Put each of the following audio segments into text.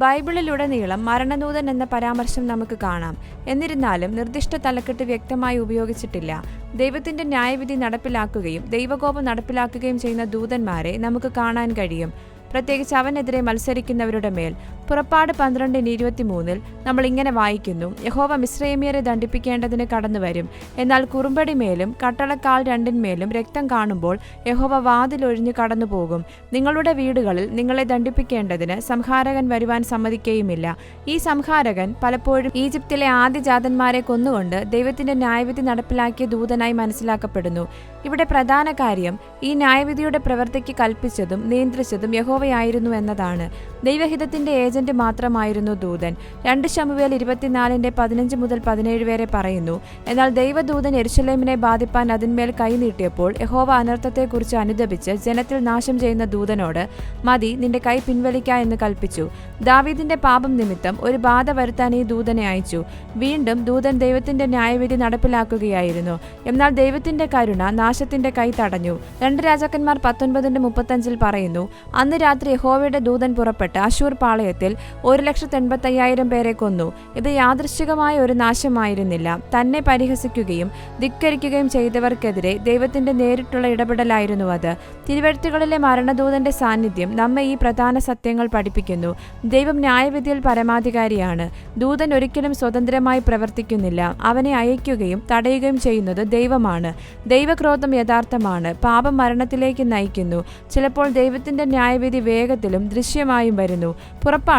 ബൈബിളിലുടനീളം മരണനൂതൻ എന്ന പരാമർശം നമുക്ക് കാണാം. എന്നിരുന്നാലും നിർദ്ദിഷ്ട തലക്കെട്ട് വ്യക്തമായി ഉപയോഗിച്ചിട്ടില്ല. ദൈവത്തിന്റെ ന്യായവിധി നടപ്പിലാക്കുകയും ദൈവകോപം നടപ്പിലാക്കുകയും ചെയ്യുന്ന ദൂതന്മാരെ നമുക്ക് കാണാൻ കഴിയും. പ്രത്യേകിച്ച് അവനെതിരെ മത്സരിക്കുന്നവരുടെ മേൽ. പുറപ്പാട് പന്ത്രണ്ടിന് ഇരുപത്തിമൂന്നിൽ നമ്മൾ ഇങ്ങനെ വായിക്കുന്നു യഹോവ മിശ്രൈമിയരെ ദണ്ഡിപ്പിക്കേണ്ടതിന് കടന്നുവരും. എന്നാൽ കുറുമ്പടി മേലും കട്ടളക്കാൽ രണ്ടിന്മേലും രക്തം കാണുമ്പോൾ യഹോവ വാതിലൊഴിഞ്ഞു കടന്നുപോകും. നിങ്ങളുടെ വീടുകളിൽ നിങ്ങളെ ദണ്ഡിപ്പിക്കേണ്ടതിന് സംഹാരകൻ വരുവാൻ സമ്മതിക്കുകയുമില്ല ഈ സംഹാരകൻ പലപ്പോഴും ഈജിപ്തിലെ ആദ്യജാതന്മാരെ കൊന്നുകൊണ്ട് ദൈവത്തിന്റെ ന്യായവിധി നടപ്പിലാക്കിയ ദൂതനായി മനസ്സിലാക്കപ്പെടുന്നു. ഇവിടെ പ്രധാന കാര്യം ഈ ന്യായവിധിയുടെ പ്രവൃത്തിക്ക് കൽപ്പിച്ചതും നിയന്ത്രിച്ചതും യഹോവയായിരുന്നു എന്നതാണ്. ദൈവഹിതത്തിന്റെ ഏജന്റ് മാത്രമായിരുന്നു ദൂതൻ. രണ്ട് ശമുവേൽ ഇരുപത്തിനാലിന്റെ പതിനഞ്ച് മുതൽ പതിനേഴ് വരെ പറയുന്നു എന്നാൽ ദൈവദൂതൻ എരുശലേമിനെ ബാധിപ്പാൻ അതിന്മേൽ കൈനീട്ടിയപ്പോൾ യഹോവ അനർത്ഥത്തെക്കുറിച്ച് അനുദപിച്ച് ജനത്തിൽ നാശം ചെയ്യുന്ന ദൂതനോട് മതി നിന്റെ കൈ പിൻവലിക്ക എന്ന് കൽപ്പിച്ചു. ദാവീദിന്റെ പാപം നിമിത്തം ഒരു ബാധ വരുത്താൻ ഈ ദൂതനെ അയച്ചു. വീണ്ടും ദൂതൻ ദൈവത്തിന്റെ ന്യായവിധി നടപ്പിലാക്കുകയായിരുന്നു. എന്നാൽ ദൈവത്തിന്റെ കരുണ നാശത്തിന്റെ കൈ തടഞ്ഞു. രണ്ട് രാജാക്കന്മാർ പത്തൊൻപതിന്റെ മുപ്പത്തഞ്ചിൽ പറയുന്നു അന്ന് രാത്രി യഹോവയുടെ ദൂതൻ പുറപ്പെട്ട് അശൂർ പാളയത്തിൽ ഒരു ലക്ഷത്തി എൺപത്തയ്യായിരം പേരെ കൊന്നു. ഇത് യാദൃശ്ചികമായ ഒരു നാശമായിരുന്നില്ല. തന്നെ പരിഹസിക്കുകയും ധിക്കരിക്കുകയും ചെയ്തവർക്കെതിരെ ദൈവത്തിന്റെ നേരിട്ടുള്ള ഇടപെടലായിരുന്നു അത്. തിരുവഴുത്തുകളിലെ മരണദൂതന്റെ സാന്നിധ്യം നമ്മെ ഈ പ്രധാന സത്യങ്ങൾ പഠിപ്പിക്കുന്നു. ദൈവം ന്യായവിധിയിൽ പരമാധികാരിയാണ്. ദൂതൻ ഒരിക്കലും സ്വതന്ത്രമായി പ്രവർത്തിക്കുന്നില്ല. അവനെ അയക്കുകയും തടയുകയും ചെയ്യുന്നത് ദൈവമാണ്. ദൈവക്രോധം യഥാർത്ഥമാണ്. പാപം മരണത്തിലേക്ക് നയിക്കുന്നു. ചിലപ്പോൾ ദൈവത്തിന്റെ ന്യായവിധി വേഗത്തിലും ദൃശ്യമായും വരുന്നു.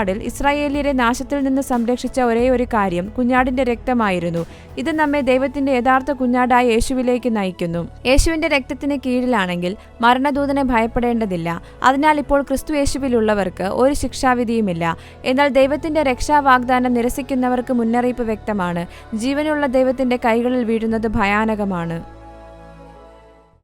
പുറപ്പാടിൽ ഇസ്രായേലിയരെ നാശത്തിൽ നിന്ന് സംരക്ഷിച്ച ഒരേ ഒരു കാര്യം കുഞ്ഞാടിന്റെ രക്തമായിരുന്നു. ഇത് നമ്മെ ദൈവത്തിന്റെ യഥാർത്ഥ കുഞ്ഞാടായ യേശുവിലേക്ക് നയിക്കുന്നു. യേശുവിന്റെ രക്തത്തിന് കീഴിലാണെങ്കിൽ മരണദൂതനെ ഭയപ്പെടേണ്ടതില്ല. അതിനാൽ ഇപ്പോൾ ക്രിസ്തു യേശുവിലുള്ളവർക്ക് ഒരു ശിക്ഷാവിധിയുമില്ല. എന്നാൽ ദൈവത്തിന്റെ രക്ഷാവാഗ്ദാനം നിരസിക്കുന്നവർക്ക് മുന്നറിയിപ്പ് വ്യക്തമാണ്. ജീവനുള്ള ദൈവത്തിന്റെ കൈകളിൽ വീഴുന്നത് ഭയാനകമാണ്.